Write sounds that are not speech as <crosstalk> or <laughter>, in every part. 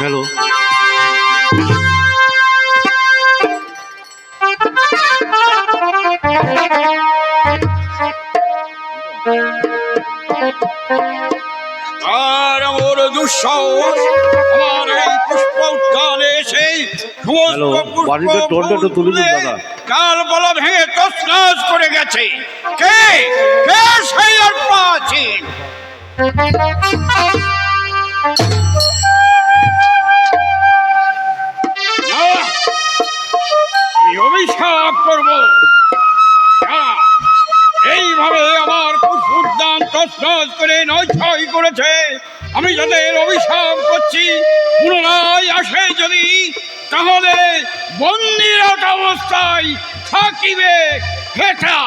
Hello. আর আমার দুঃসাহস আমার এই পুষ্প উদ্যানে দাদা। কাল বলা ভেঙে তসনাস করে গেছে। কে? কে সেই আত্মা আছে? অভিশাপ করব। এইভাবে আমার পুষ্প দাম করে নয় করেছে। আমি যাদের অভিশাপ করছি, পুনরায় আসে যদি, তাহলে বন্দিরত অবস্থায় থাকিবে। হেটা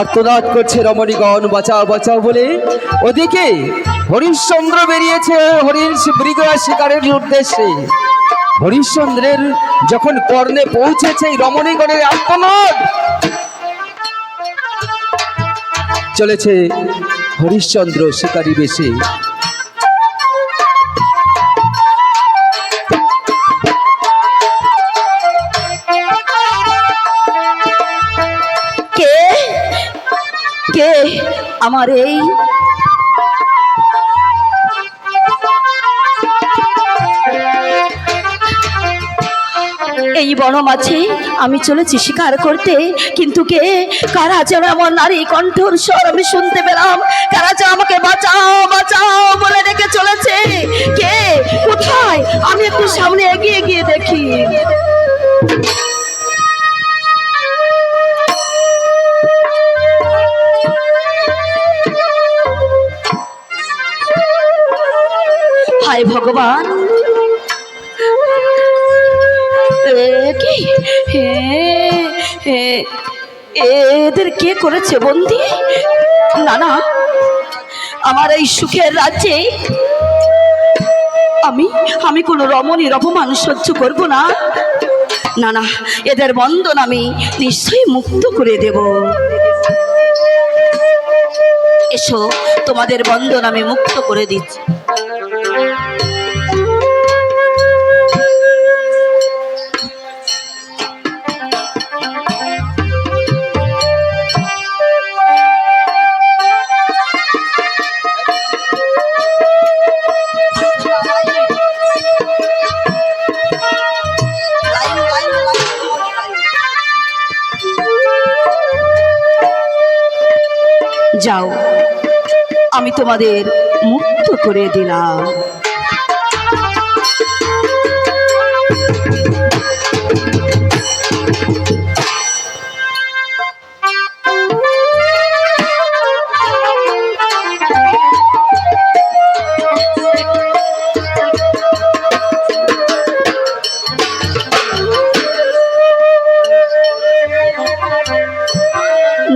আর্তনাদ করছে রমণীগণ, বাঁচাও বাঁচাও বলে। ওদিকে হরিশ্চন্দ্র বেরিয়েছে হরিণ মৃগ শিকারের উদ্দেশ্যে। হরিশ্চন্দ্রের যখন কর্ণে পৌঁছেছে রমণীগণের আর্তনাদ, চলেছে হরিশ্চন্দ্র শিকারী বেশে। আমার এই এই বনমাঝে আমি চলেছি শিকার করতে। কিন্তু কে? কারা যেন আমার নারী কণ্ঠর স্বর আমি শুনতে পেলাম? কারা যেন আমাকে বাঁচাও বাঁচাও বলে ডেকে চলেছে? কে? কোথায়? আমি একটু সামনে এগিয়ে গিয়ে দেখি। হায় ভগবান। এদের কে করেছে বন্দি? না না আমার এই সুখের রাজ্যে আমি আমি কোনো রমণীর অপমান সহ্য করব না। না না এদের বন্ধন আমি নিশ্চয়ই মুক্ত করে দেব। এসো, তোমাদের বন্ধন আমি মুক্ত করে দিচ্ছি। তোমাদের মুক্ত করে দিলাম।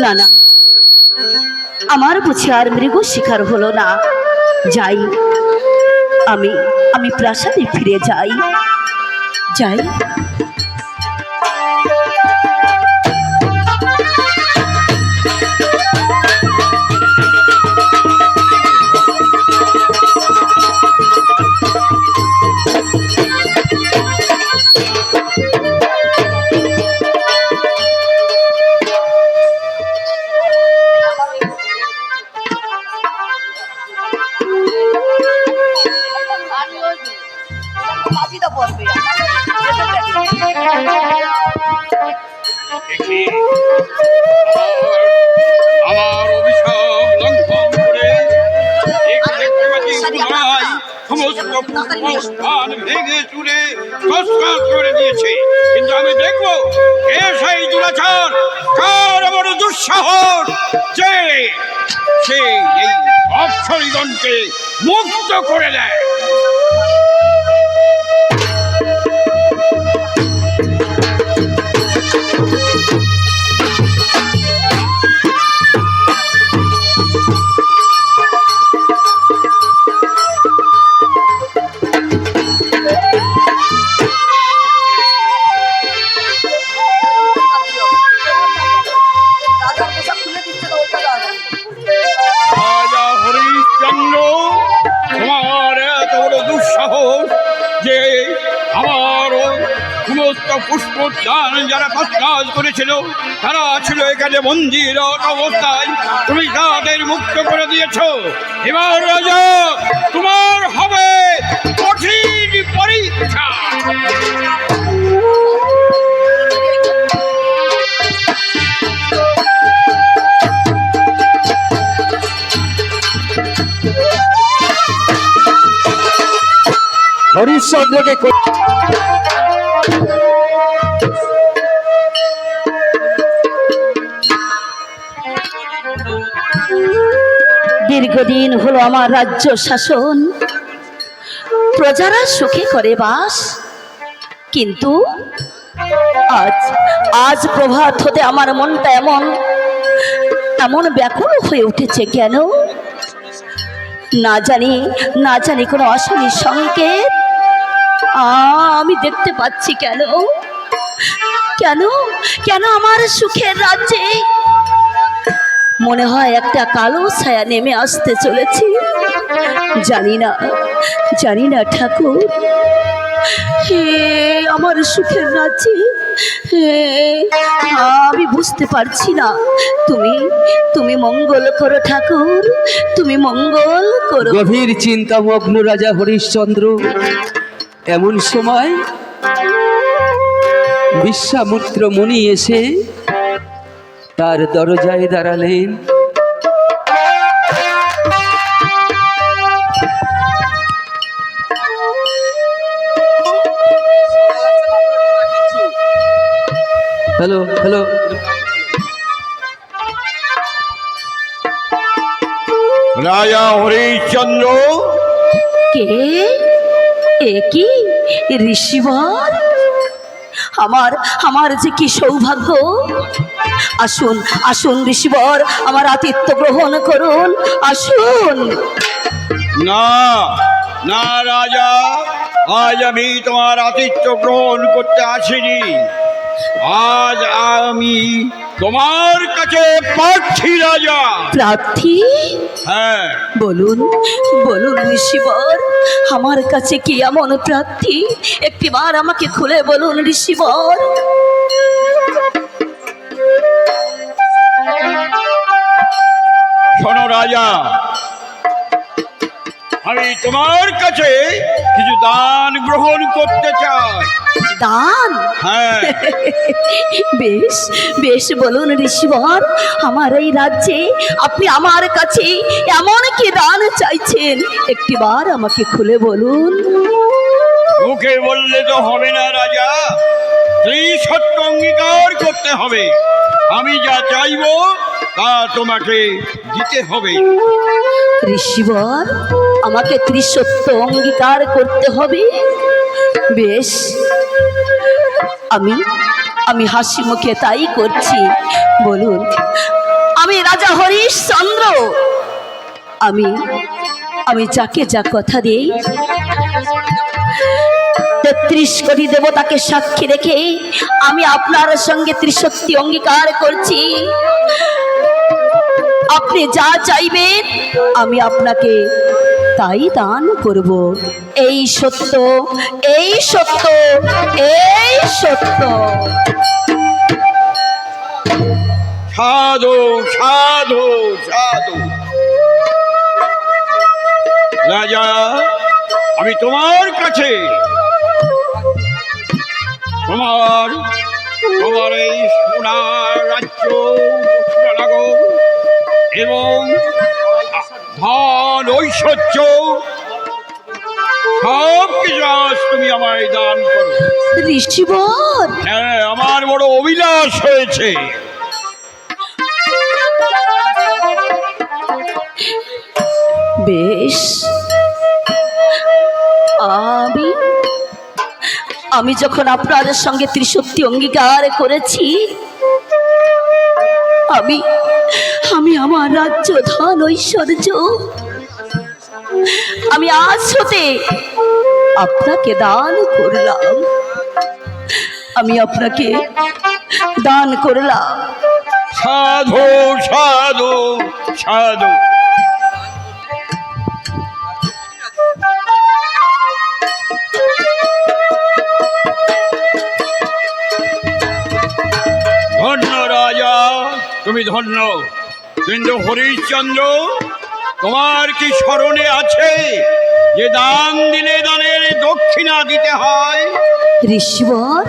না না। আমার বুঝি আর মৃগ শিকার হলো না। যাই আমি আমি প্রাসাদে ফিরে যাই। যাই। দেখি আমার অভিশাপ লঙ্ঘন করে সমস্ত পুষ্পস্থান ভেঙে চুরে তসকাত করে দিয়েছে। কিন্তু আমি দেখব কে সেই দুরাচার কার দুঃসাহস যে সে এই অক্ষরিগণকে মুক্ত করে দেয়। সমস্ত পুষ্পোদ্যান যারা তৎকাজ করেছিল, তারা ছিল এখানে মন্দির অবস্থায়। তুমি তাদের মুক্ত করে দিয়েছ। এবার রাজা, তোমার হবে কঠিন পরীক্ষা। হরিশ্চন্দ্রকে দীর্ঘদিন হলো আমার রাজ্য শাসন। প্রজারা সুখে করে বাস, কিন্তু আজ আজ প্রভাত হতে আমার মনটা এমন এমন ব্যাকুল হয়ে উঠেছে কেন? না জানি না জানি কোনো অশনি সংকেত আমি দেখতে পাচ্ছি কেন? কেন কেন আমার সুখের রাজ্যে মনে হয় একটা কালো ছায়া নেমে আসতে চলেছি। জানি না জানি না ঠাকুর। হে আমার সুখের রাজ্যে আমি বুঝতে পারছি না। তুমি তুমি মঙ্গল করো ঠাকুর, তুমি মঙ্গল করো। গভীর চিন্তামগ্ন রাজা হরিশ্চন্দ্র, এমন সময় বিশ্বামিত্র মুনি এসে তার দরজায় দাঁড়ালেন। Hello hello. রাজা হরিশ্চন্দ্র কে? এ কি? ঋষিবর আমার আমার যে কি সৌভাগ্য? আসুন আসুন ঋষিবর আমার আতিথ্য গ্রহণ করুন। আসুন। না না রাজা আজ আমি তোমার আতিথ্য গ্রহণ করতে আসিনি। আজ আমি তোমার কাছে প্রার্থী রাজা। প্রার্থী? হ্যাঁ। বলুন বলুন ঋষিবর। আমার কাছে কি এমন প্রার্থী একটিবার আমাকে খুলে বলুন ঋষিবর। শোনো রাজা আমি তোমার কাছে কিছু দান গ্রহণ করতে চাই। দান? হ্যাঁ। বেশ বেশ বলুন ঋষিবর আমার এই রাজ্যে আপনি আমার কাছে এমন কি দান চাইছেন? একটিবার আমাকে খুলে বলুন। মুখে বললে তো হবে না রাজা। স্ত্রী সত্য অঙ্গীকার করতে হবে। আমি যা চাইব, তা তোমাকে দিতে হবে। ঋষিবর, আমাকে ত্রিসত্য অঙ্গীকার করতে হবে? বেশ। আমি আমি হাসি মুখে তাই করছি। বলুন, আমি রাজা হরিশ চন্দ্র। আমি আমি যাকে যা কথা দিই, তেত্রিশ কোটি দেবতাকে সাক্ষী রেখে আমি আপনার সঙ্গে ত্রিশক্তি অঙ্গীকার করছি। আপনি যা চাইবেন, আমি আপনাকে তাই দান করব। এই সত্য এই সত্য এই সত্য। সাধু সাধু সাধু। রাজা আমি তোমার কাছে তোমার আমার এই সোনার রাজ্য এবং ধন ঐশ্বর্য সব কিছু আজ তুমি আমায় দান করো। ঋষিবর! হ্যাঁ আমার বড় অভিলাষ হয়েছে। বেশ। আমি আমি যখন আপনাদের সঙ্গে ত্রিশক্তি অঙ্গীকার করেছি, আমি আমি আমার রাজ্য ধন ঐশ্বর্য, আমি আজ হতে আপনাকে দান করলাম। আমি আপনাকে দান করলাম। সাধু সাধু সাধু। তুমি ধন্য কিন্তু হরিশ্চন্দ্র, তোমার কি স্মরণে আছে যে দান দিলে দানের দক্ষিণা দিতে হয়? ঋষিবর?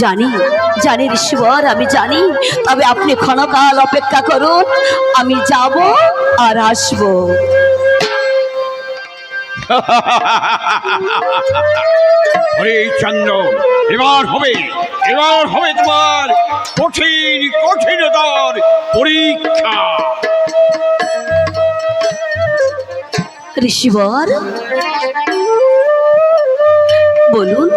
জানি জানি ঋষিবর, আমি জানি। তবে আপনি ক্ষণকাল অপেক্ষা করুন, আমি যাব আর আসব। হরিশ্চন্দ্র এবার হবে এবার হবে তোমার কঠিন কঠিনতর পরীক্ষা। ঋষিবর বলুন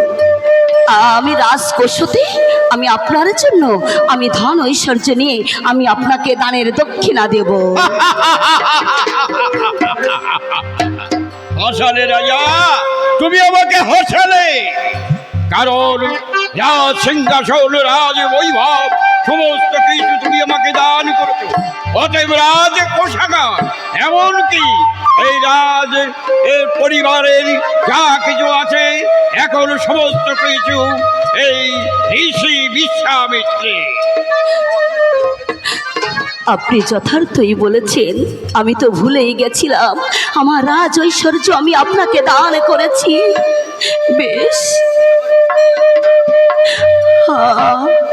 আমি রাজ রাজকোষতে আমি আপনার জন্য আমি ধন ঐশ্বর্য নিয়ে আমি আপনাকে দানের দক্ষিণা দেব। <laughs> হাসালে রাজা, তুমি আমাকে হাসালে কারণ রাজ সিংহাসন, রাজ বৈভব, সমস্ত কিছু তুমি আমাকে দান করেছ। অতএব রাজ কোষাগার, এমনকি এই রাজ, এর পরিবারের যা কিছু আছে, এখন সমস্ত কিছু এই ঋষি বিশ্বামিত্রে আপনি যথার্থই বলেছেন, আমি তো ভুলেই গেছিলাম। আমার রাজ ঐশ্বর্য আমি আপনাকে দান করেছি। বেশ। হ্যাঁ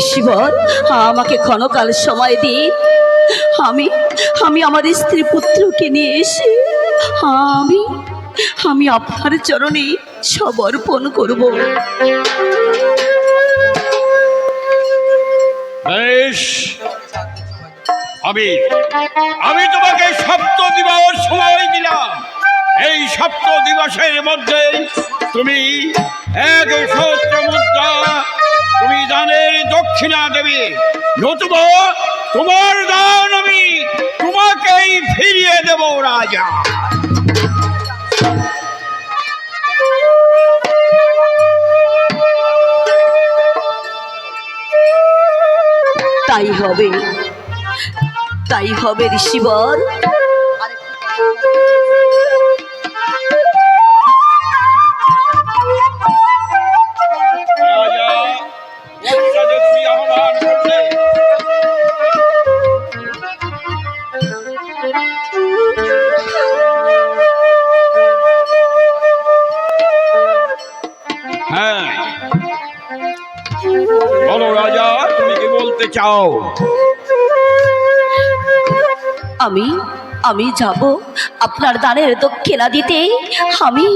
ঋষিবর আমাকে ক্ষণকাল সময় দিন। আমি আমি আমার স্ত্রী পুত্রকে নিয়ে এসে, আমি আমি আপনার চরণে সমর্পণ করব। বেশ। আমি আমি তোমাকে সপ্ত দিবস সময় দিলাম। এই সপ্ত দিবসের মধ্যে তুমি এক সহস্র মুদ্রা দানের দক্ষিণা দেবে। নতুব তোমার দান আমি তোমাকেই ফিরিয়ে দেব, রাজা। তাই হবে। তাই হবে ঋষিবর। চাও। আমি আমি যাব আপনার দানের দক্ষিণা দিতে। আমি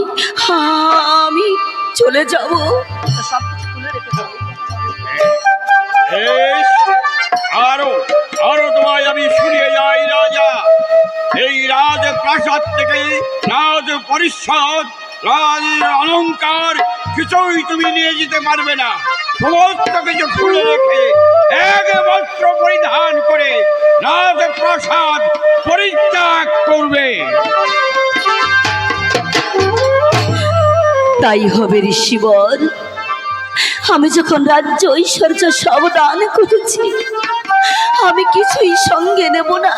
আমি চলে যাব। আরও আরও তোমায় আমি শুনিয়ে যাই রাজা। এই রাজ প্রাসাদ থেকে রাজ পরিষদ রাজ অলঙ্কার কিছুই তুমি নিয়ে যেতে পারবে না। সমস্ত কিছু খুলে রেখে এক বস্ত্র পরিধান করে রাজ প্রসাদ পরিত্যাগ করবে। তাই হবে ঋষিবর আমি যখন রাজ্য ঐশ্বর্য সব দান করেছি, আমি কিছুই সঙ্গে নেব না।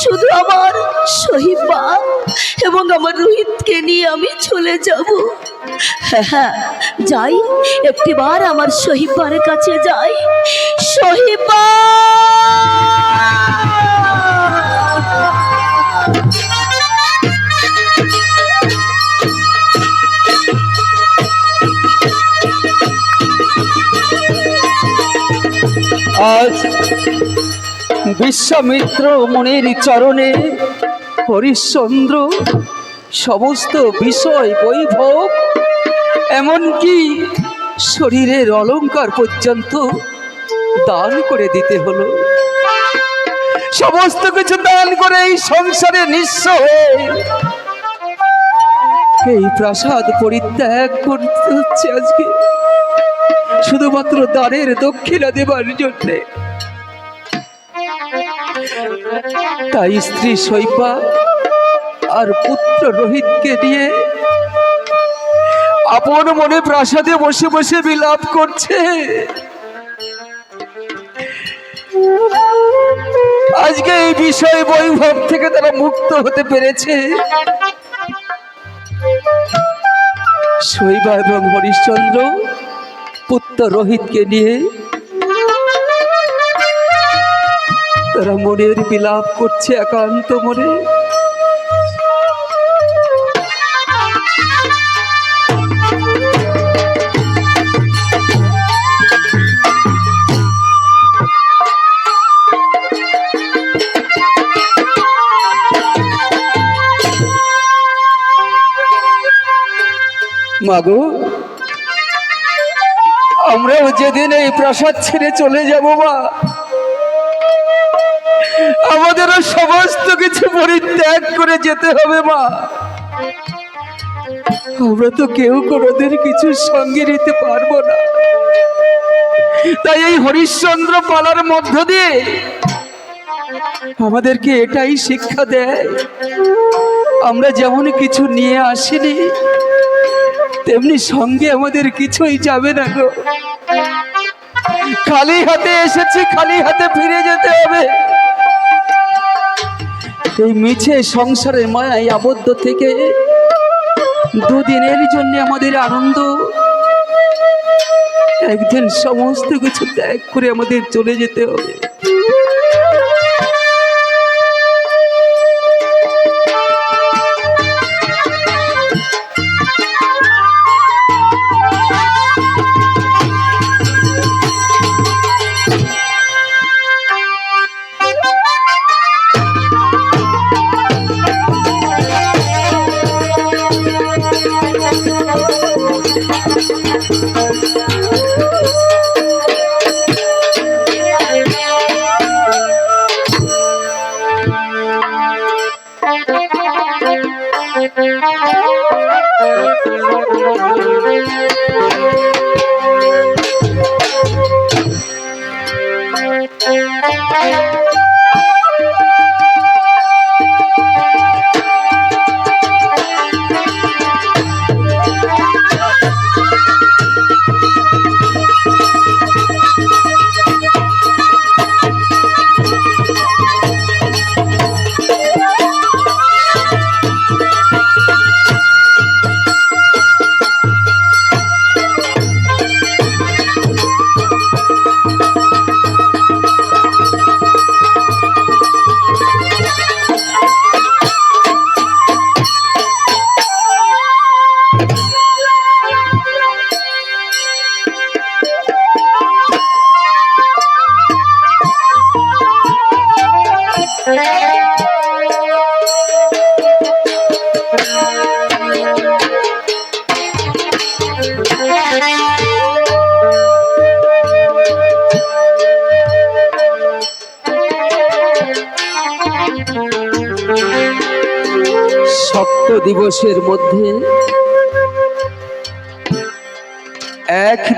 শুধু আমার সহিবা এবং আমার রোহিতকে নিয়ে আমি চলে যাব। হ্যাঁ যাই একটিবার আমার কাছে যাই। আজ বিশ্বামিত্র মনের চরণে হরিশ্চন্দ্র সমস্ত বিষয় বৈভব, এমনকি শরীরের অলঙ্কার পর্যন্ত দান করে দিতে হলো। সমস্ত কিছু দান করে এই সংসারে নিঃস্ব এই প্রাসাদ পরিত্যাগ করতে হচ্ছে আজকে। শুধুমাত্র দ্বারের দক্ষিণা দেবার জন্যে। তাই স্ত্রী শৈপা আর পুত্র রোহিতকে নিয়ে আপন মনে প্রাসাদে বসে বসে বিলাপ করছে। আজকে এই বিষয় বৈভব থেকে তারা মুক্ত হতে পেরেছে। শৈবা এবং হরিশ্চন্দ্র পুত্র রোহিতকে নিয়ে তারা মনের বিলাপ করছে একান্ত মনে। মাগো। আমরাও যেদিন এই প্রাসাদ ছেড়ে চলে যাব, মা। আমাদেরও সমস্ত কিছু পরিত্যাগ করে যেতে হবে, মা। আমরা তো কেউ কোনোদিন কিছু সঙ্গে নিতে পারব না। তাই এই হরিশ্চন্দ্র পালার মধ্য দিয়ে আমাদেরকে এটাই শিক্ষা দেয়। আমরা যেমন কিছু নিয়ে আসিনি তেমনি সঙ্গে আমাদের কিছুই যাবে না গো। খালি হাতে এসেছি, খালি হাতে ফিরে যেতে হবে। এই মিছে সংসারের মায়ায় আবদ্ধ থেকে দুদিনের জন্য আমাদের আনন্দ। একদিন সমস্ত কিছু ত্যাগ করে আমাদের চলে যেতে হবে। সপ্ত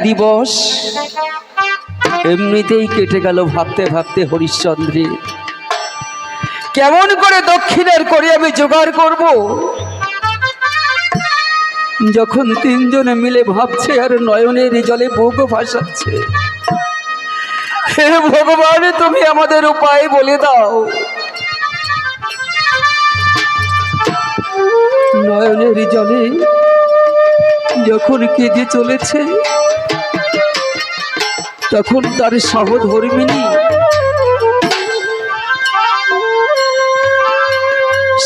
দিবস। এমনিতেই কেটে গেল ভাবতে ভাবতে হরিশ্চন্দ্রে কেমন করে দক্ষিণের করে আমি জোগাড় করব? যখন তিনজনে মিলে ভাবছে আর নয়নের জলে বুক ভাসাচ্ছে। হে ভগবান, তুমি আমাদের উপায় বলে দাও। নয়নের জলে যখন কেঁদে চলেছে তখন তার সহধর্মিনী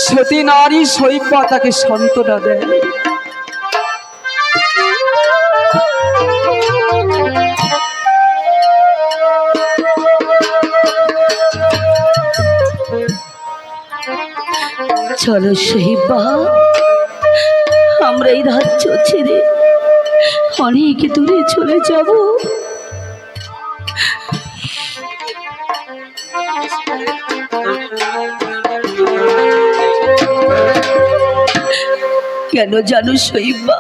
সতী নারী সৈপা তাকে সান্ত্বনা দেয়। চলো শহীবা আমরা এই রাজ্য ছেড়ে অনেক দূরে চলে যাব। কেন জানো শৈবা?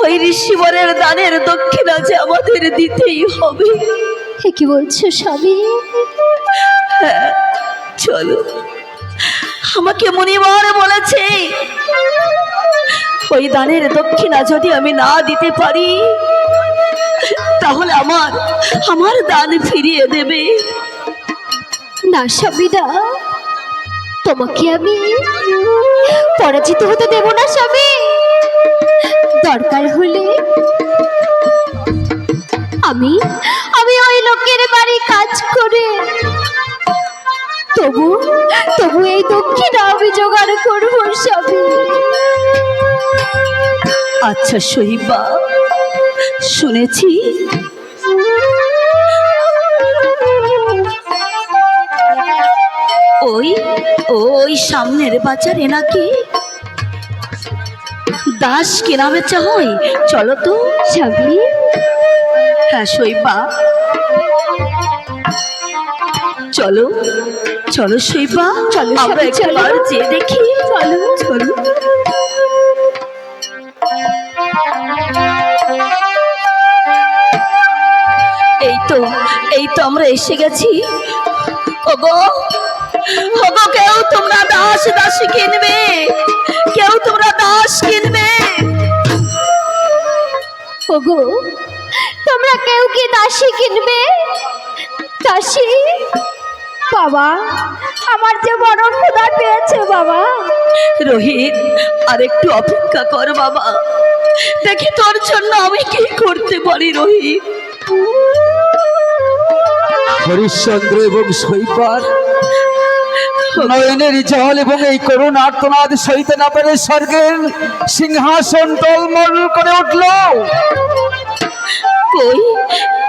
ওই ঋষিবরের দানের দক্ষিণা যে আমাদের দিতেই হবে। কি বলছো স্বামী? হ্যাঁ চলো। আমাকে মনিবার বলেছে ওই দানের দক্ষিণা যদি আমি না দিতে পারি তাহলে আমার আমার দান ফিরিয়ে দেবে। না স্বামী না তোমাকে আমি পরাজিত হতে দেব না স্বামী। দরকার হলে আমি আমি ওই লোকের বাড়ি কাজ করে তবু তবু এই দক্ষিণা আমি জোগাড় করব স্বামী। আচ্ছা শহীবা শুনেছি ওই ওই সামনের বাজারে নাকি? দাস কেনা বেচা হয়? চলো তো স্বামী হ্যাঁ শৈবা চলো চলো শৈবা চলো, আমরা একবার যেয়ে দেখি। চলো চলো। এই তো এই তো আমরা এসে গেছি। ওগো ওগো কেউ তোমরা দাস দাসী কিনবে? কেউ তোমরা দাস কিনবে? ওগো তোমরা কেউ কি দাসী কিনবে? দাসী? বাবা আমার যে বড় ক্ষুধা পেয়েছে বাবা। রোহিত আর একটু অপেক্ষা কর বাবা। দেখি তোর জন্য আমি কি করতে পারি রোহিত। হরিশ্চন্দ্র এবং সৈপার নয়নের জল এবং এই করুণ আর্তনাদ সইতে না পেরে স্বর্গের সিংহাসন টলমল করে উঠল। কই?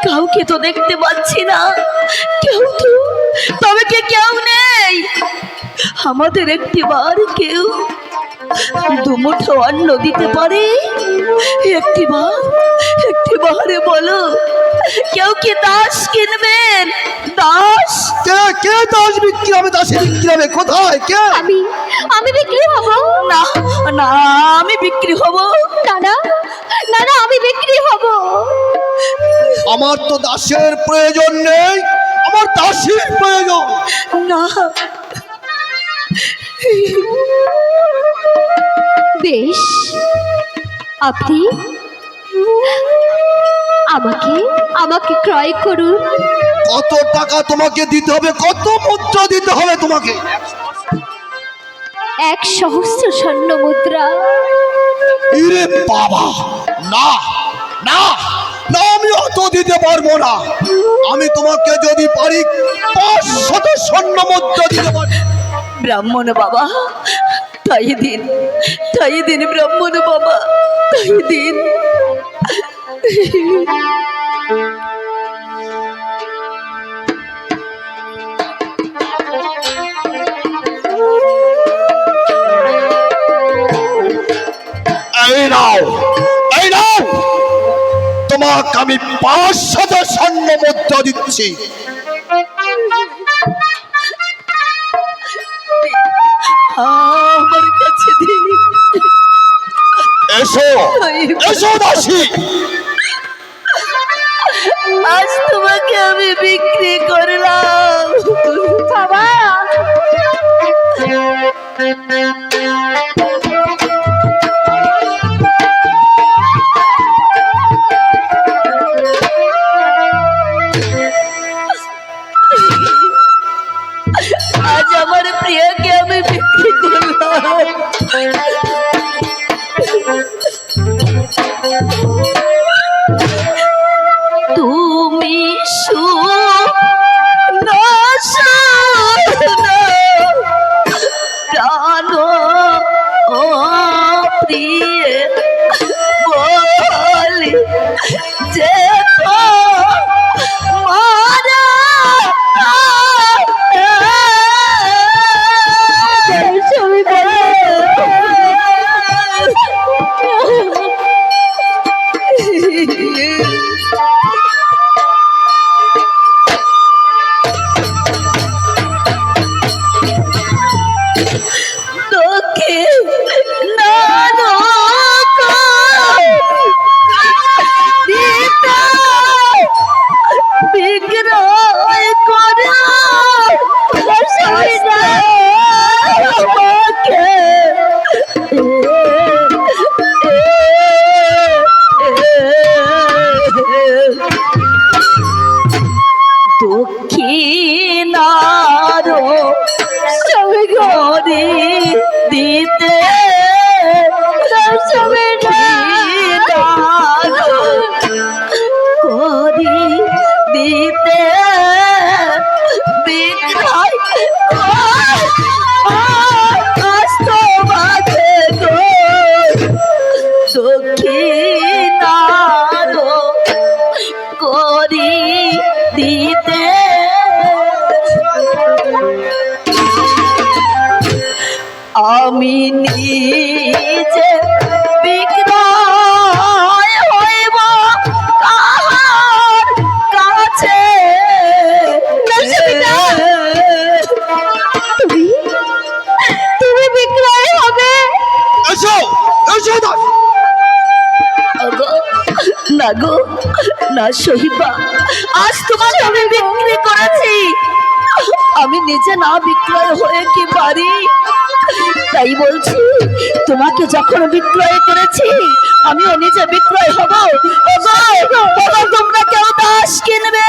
কাউকে তো দেখতে পাচ্ছি না। কেউ তো? তবে কে কেউ নেই? আমাদের একটি বার কেউ দুমুঠো অন্ন দিতে পারে? একটি বার একটি বারে বলো কেউ কি দাস কিনবেন? দাস? কে কে দাস বিক্রি হবে? দাসে বিক্রি হবে? কোথায়? কে? আমি আমি বিক্রি হব। না না আমি বিক্রি হব। না না না না আমি বিক্রি হব। আমার তো দাসের প্রয়োজন নেই। আমার দাসের প্রয়োজন। না। বেশ। আপনি আমাকে আমাকে ক্রয় করুন। কত টাকা তোমাকে দিতে হবে কত মুদ্রা দিতে হবে তোমাকে? এক সহস্র স্বর্ণ মুদ্রা। ইরে বাবা! না না না আমি অত দিতে পারব না। আমি তোমাকে যদি পারি পাঁচ শত স্বর্ণ মুদ্রা দিতে পারি ব্রাহ্মণ বাবা তাই দিন তাই দিন ব্রাহ্মণ বাবা তাই দিন এই নাও এই নাও তোমাকে আমি পাঁচ শত স্বর্ণ মুদ্রা দিচ্ছি। আমার এসো এসো দাসী। আজ তোমাকে আমি বিক্রি করলাম। বাবা আমি নিজে বিক্রয় হইব কাহার কাছে? তুমি তুমি বিক্রয় হবে? এসো এসো না গো না সহিবা। আজ তোমাকে আমি বিক্রি করেছি। আমি নিজে না বিক্রয় হয়ে কি পারি? তাই বলছি তোমাকে যখন বিক্রয় করেছি আমি নিজে বিক্রয় হব। তোমরা কেউ দাস কিনবে?